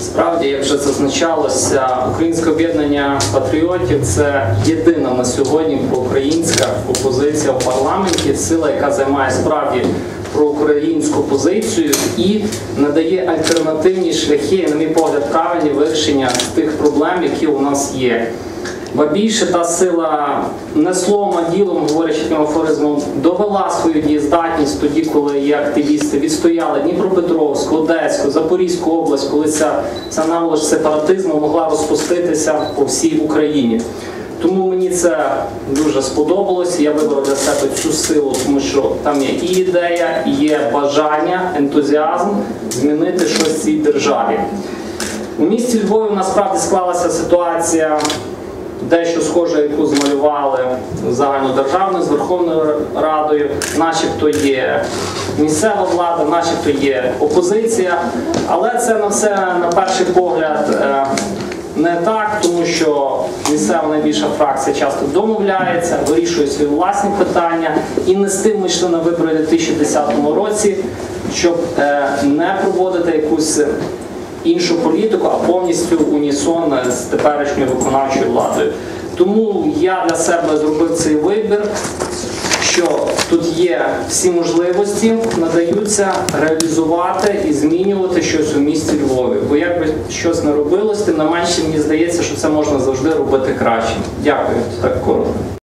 Справді, як вже зазначалося, Українське об'єднання патріотів це єдина на сьогодні проукраїнська опозиція в парламенті, сила, яка займає справді проукраїнську позицію і надає альтернативні шляхи, на мій погляд, правильні вирішення тих проблем, які у нас є. Ба більше та сила не словом, а ділом, говорячи афоризмом, довела свою дієздатність тоді, коли є активісти відстояли Дніпропетровську, Одеську, Запорізьку область, коли ця, ця наволоч сепаратизму могла розпуститися по всій Україні. Тому мені це дуже сподобалось. Я вибрав для себе цю силу, тому що там є і ідея, і є бажання, ентузіазм змінити щось в цій державі. У місті Львові насправді склалася ситуація дещо схоже, яку змалювали загальнодержавною з Верховною Радою, начебто є місцева влада, начебто є опозиція, але це на все на перший погляд. е, Не так, тому що місцева найбільша фракція часто домовляється, вирішує свої власні питання, і не з тим ми йшли на вибори у 2010 році, щоб е, не проводити якусь іншу політику, а повністю унісон з теперішньою виконавчою владою. Тому я для себе зробив цей вибір, що тут є всі можливості, надаються реалізувати і змінювати щось у місті Львові. Бо як би щось не робилось, тим не менше мені здається, що це можна завжди робити краще. Дякую, так коротко.